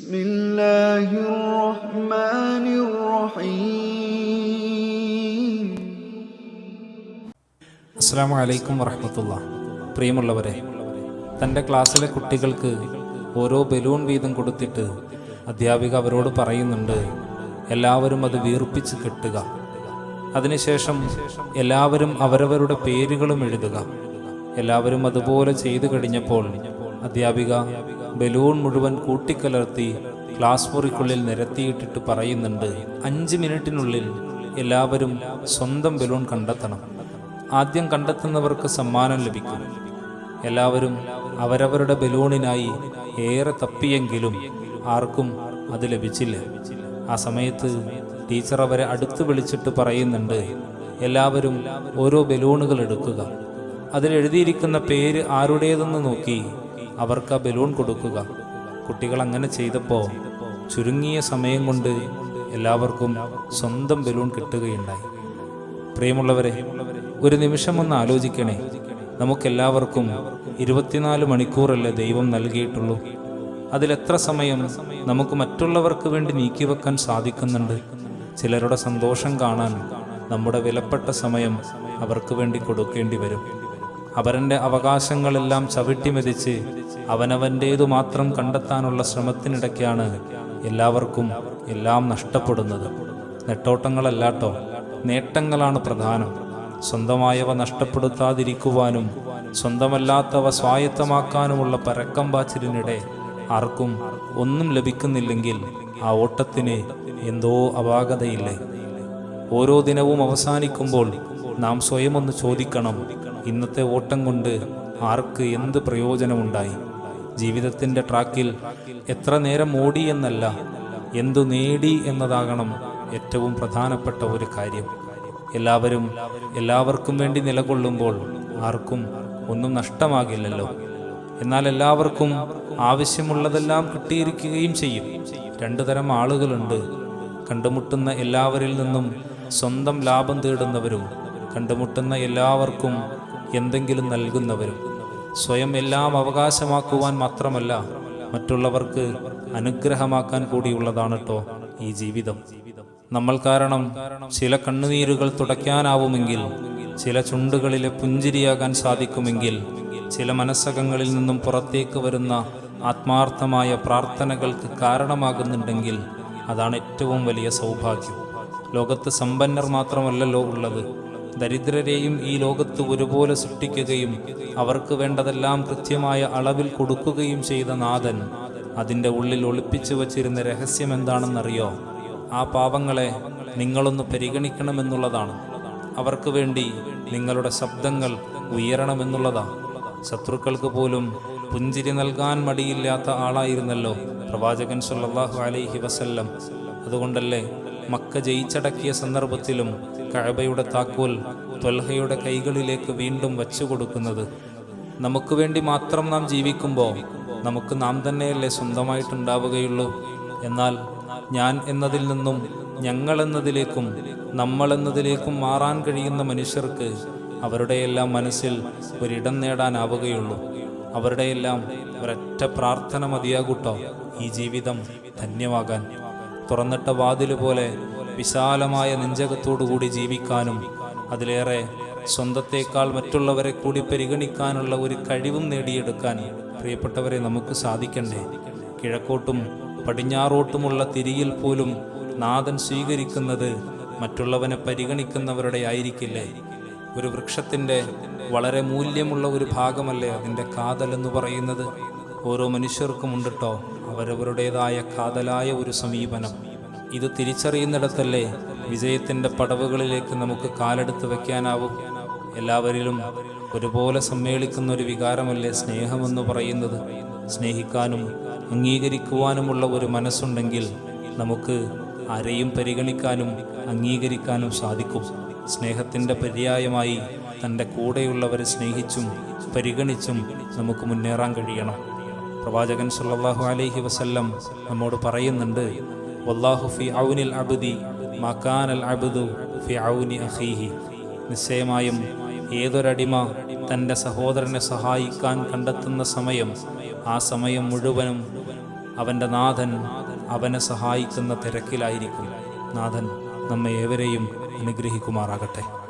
بسم الله الرحمن الرحيم അസ്സാം വലൈക്കും വറഹമത്തുള്ള പ്രിയമുള്ളവരെ തൻ്റെ ക്ലാസ്സിലെ കുട്ടികൾക്ക് ഓരോ ബലൂൺ വീതം കൊടുത്തിട്ട് അധ്യാപിക അവരോട് പറയുന്നുണ്ട് എല്ലാവരും അത് വീർപ്പിച്ച് കെട്ടുക അതിനുശേഷം എല്ലാവരും അവരവരുടെ പേരുകളും എഴുതുക എല്ലാവരും അതുപോലെ ചെയ്തു കഴിഞ്ഞപ്പോൾ അധ്യാപിക ബലൂൺ മുഴുവൻ കൂട്ടിക്കലർത്തി ക്ലാസ് മുറിക്കുള്ളിൽ നിരത്തിയിട്ടിട്ട് പറയുന്നുണ്ട് അഞ്ച് മിനിറ്റിനുള്ളിൽ എല്ലാവരും സ്വന്തം ബലൂൺ കണ്ടെത്തണം. ആദ്യം കണ്ടെത്തുന്നവർക്ക് സമ്മാനം ലഭിക്കും. എല്ലാവരും അവരവരുടെ ബലൂണിനായി ഏറെ തപ്പിയെങ്കിലും ആർക്കും അത് ലഭിച്ചില്ല. ആ സമയത്ത് ടീച്ചർ അവരെ അടുത്ത് വിളിച്ചിട്ട് പറയുന്നുണ്ട് എല്ലാവരും ഓരോ ബലൂണുകൾ എടുക്കുക. അതിൽ എഴുതിയിരിക്കുന്ന പേര് ആരുടേതെന്ന് നോക്കി അവർക്ക് ബലൂൺ കൊടുക്കുക. കുട്ടികൾ അങ്ങനെ ചെയ്തപ്പോൾ ചുരുങ്ങിയ സമയം കൊണ്ട് എല്ലാവർക്കും സ്വന്തം ബലൂൺ കിട്ടുകയുണ്ടായി. പ്രിയമുള്ളവരെ ഒരു നിമിഷം ഒന്ന് ആലോചിക്കണേ. നമുക്കെല്ലാവർക്കും ഇരുപത്തിനാല് മണിക്കൂറല്ലേ ദൈവം നൽകിയിട്ടുള്ളൂ. അതിലെത്ര സമയം നമുക്ക് മറ്റുള്ളവർക്ക് വേണ്ടി നീക്കിവെക്കാൻ സാധിക്കുന്നുണ്ട്. ചിലരുടെ സന്തോഷം കാണാൻ നമ്മുടെ വിലപ്പെട്ട സമയം അവർക്ക് വേണ്ടി കൊടുക്കേണ്ടി വരും. അവരന്റെ അവകാശങ്ങളെല്ലാം ചവിട്ടിമെതിച്ച് അവനവന്റേതു മാത്രം കണ്ടെത്താനുള്ള ശ്രമത്തിനിടയ്ക്കാണ് എല്ലാവർക്കും എല്ലാം നഷ്ടപ്പെടുന്നത്. നെട്ടോട്ടങ്ങളല്ലാട്ടോ നേട്ടങ്ങളാണ് പ്രധാനം. സ്വന്തമായവ നഷ്ടപ്പെടുത്താതിരിക്കുവാനും സ്വന്തമല്ലാത്തവ സ്വായത്തമാക്കാനുമുള്ള പരക്കം പാച്ചിലിനിടെ ആർക്കും ഒന്നും ലഭിക്കുന്നില്ലെങ്കിൽ ആ ഓട്ടത്തിന് എന്തോ അപാകതയില്ലേ? ഓരോ ദിനവും അവസാനിക്കുമ്പോൾ നാം സ്വയം ഒന്ന് ചോദിക്കണം ഇന്നത്തെ ഓട്ടം കൊണ്ട് ആർക്ക് എന്ത് പ്രയോജനമുണ്ടായി? ജീവിതത്തിന്റെ ട്രാക്കിൽ എത്ര നേരം ഓടി എന്നല്ല എന്തു നേടി എന്നതാകണം ഏറ്റവും പ്രധാനപ്പെട്ട ഒരു കാര്യം. എല്ലാവരും എല്ലാവർക്കും വേണ്ടി നിലകൊള്ളുമ്പോൾ ആർക്കും ഒന്നും നഷ്ടമാകില്ലല്ലോ. എന്നാൽ എല്ലാവർക്കും ആവശ്യമുള്ളതെല്ലാം കിട്ടിയിരിക്കുകയും ചെയ്യും. രണ്ടു തരം ആളുകളുണ്ട്. കണ്ടുമുട്ടുന്ന എല്ലാവരിൽ നിന്നും സ്വന്തം ലാഭം തേടുന്നവരും കണ്ടുമുട്ടുന്ന എല്ലാവർക്കും എന്തെങ്കിലും നൽകുന്നവരും. സ്വയം എല്ലാം അവകാശമാക്കുവാൻ മാത്രമല്ല മറ്റുള്ളവർക്ക് അനുഗ്രഹമാക്കാൻ കൂടിയുള്ളതാണ് കേട്ടോ ഈ ജീവിതം. നമ്മൾ കാരണം ചില കണ്ണുനീരുകൾ തുടയ്ക്കാനാവുമെങ്കിൽ ചില ചുണ്ടുകളിലെ പുഞ്ചിരിയാകാൻ സാധിക്കുമെങ്കിൽ ചില മനസ്സകങ്ങളിൽ നിന്നും പുറത്തേക്ക് വരുന്ന ആത്മാർത്ഥമായ പ്രാർത്ഥനകൾക്ക് കാരണമാകുന്നുണ്ടെങ്കിൽ അതാണ് ഏറ്റവും വലിയ സൗഭാഗ്യം. ലോകത്ത് സമ്പന്നർ മാത്രമല്ലല്ലോ ഉള്ളത്. ദരിദ്രരെയും ഈ ലോകത്ത് ഒരുപോലെ സൃഷ്ടിക്കുകയും അവർക്ക് വേണ്ടതെല്ലാം കൃത്യമായ അളവിൽ കൊടുക്കുകയും ചെയ്ത നാഥൻ അതിന്റെ ഉള്ളിൽ ഒളിപ്പിച്ചു വച്ചിരുന്ന രഹസ്യം എന്താണെന്നറിയോ? ആ പാവങ്ങളെ നിങ്ങളൊന്ന് പരിഗണിക്കണമെന്നുള്ളതാണ്. അവർക്ക് വേണ്ടി നിങ്ങളുടെ ശബ്ദങ്ങൾ ഉയരണമെന്നുള്ളതാണ് ശത്രുക്കൾക്ക് പോലും പുഞ്ചിരി നൽകാൻ മടിയില്ലാത്ത ആളായിരുന്നല്ലോ പ്രവാചകൻ സുല്ലാഹു അലൈഹി വസല്ലം. അതുകൊണ്ടല്ലേ മക്ക ജയിച്ചടക്കിയ സന്ദർഭത്തിലും കഴബയുടെ താക്കോൽ ത്വൽഹയുടെ കൈകളിലേക്ക് വീണ്ടും വച്ചു കൊടുക്കുന്നത്. നമുക്ക് വേണ്ടി മാത്രം നാം ജീവിക്കുമ്പോൾ നമുക്ക് നാം തന്നെയല്ലേ സ്വന്തമായിട്ടുണ്ടാവുകയുള്ളൂ. എന്നാൽ ഞാൻ എന്നതിൽ നിന്നും ഞങ്ങൾ എന്നതിലേക്കും നമ്മൾ എന്നതിലേക്കും മാറാൻ കഴിയുന്ന മനുഷ്യർക്ക് അവരുടെയെല്ലാം മനസ്സിൽ ഒരിടം നേടാനാവുകയുള്ളൂ. അവരുടെയെല്ലാം ഒരൊറ്റ പ്രാർത്ഥന മതിയാകൂട്ടോ? ഈ ജീവിതം ധന്യമാകാൻ. തുറന്നിട്ട വാതിൽ പോലെ വിശാലമായ നെഞ്ചകത്തോടുകൂടി ജീവിക്കാനും അതിലേറെ സ്വന്തത്തേക്കാൾ മറ്റുള്ളവരെ കൂടി പരിഗണിക്കാനുള്ള ഒരു കഴിവും നേടിയെടുക്കാൻ പ്രിയപ്പെട്ടവരെ നമുക്ക് സാധിക്കണ്ടേ? കിഴക്കോട്ടും പടിഞ്ഞാറോട്ടുമുള്ള തിരിയിൽ പോലും നാഥൻ സ്വീകരിക്കുന്നത് മറ്റുള്ളവനെ പരിഗണിക്കുന്നവരുടെ ആയിരിക്കില്ലേ? ഒരു വൃക്ഷത്തിന്റെ വളരെ മൂല്യമുള്ള ഒരു ഭാഗമല്ലേ അതിന്റെ എന്ന് പറയുന്നത്? ഓരോ മനുഷ്യർക്കും ഉണ്ടിട്ടോ അവരവരുടേതായ കാതലായ ഒരു സമീപനം. ഇത് തിരിച്ചറിയുന്നിടത്തല്ലേ വിജയത്തിന്റെ പടവുകളിലേക്ക് നമുക്ക് കാലെടുത്ത് വെക്കാനാവും എല്ലാവരിലും ഒരുപോലെ സമ്മേളിക്കുന്ന ഒരു വികാരമല്ലേ സ്നേഹമെന്ന് പറയുന്നത്? സ്നേഹിക്കാനും അംഗീകരിക്കുവാനുമുള്ള ഒരു മനസ്സുണ്ടെങ്കിൽ നമുക്ക് ആരെയും പരിഗണിക്കാനും അംഗീകരിക്കാനും സാധിക്കും. സ്നേഹത്തിന്റെ പര്യായമായി തന്റെ കൂടെയുള്ളവരെ സ്നേഹിച്ചും പരിഗണിച്ചും നമുക്ക് മുന്നേറാൻ കഴിയണം. പ്രവാചകൻ സല്ലല്ലാഹു അലൈഹി വസല്ലം നമ്മോട് പറയുന്നുണ്ട് വല്ലാഹു ഫി ഔനിൽ അബ്ദി മക്കാനൽ അബ്ദു ഫി ഔനി അഖീഹി. നിശ്ചയമായും ഏതൊരടിമ തന്റെ സഹോദരനെ സഹായിക്കാൻ കണ്ടെത്തുന്ന സമയം ആ സമയം മുഴുവനും അവന്റെ നാഥൻ അവനെ സഹായിക്കുന്ന തിരക്കിലായിരിക്കും. നാഥൻ നമ്മെ ഏവരെയും അനുഗ്രഹിക്കുമാറാകട്ടെ.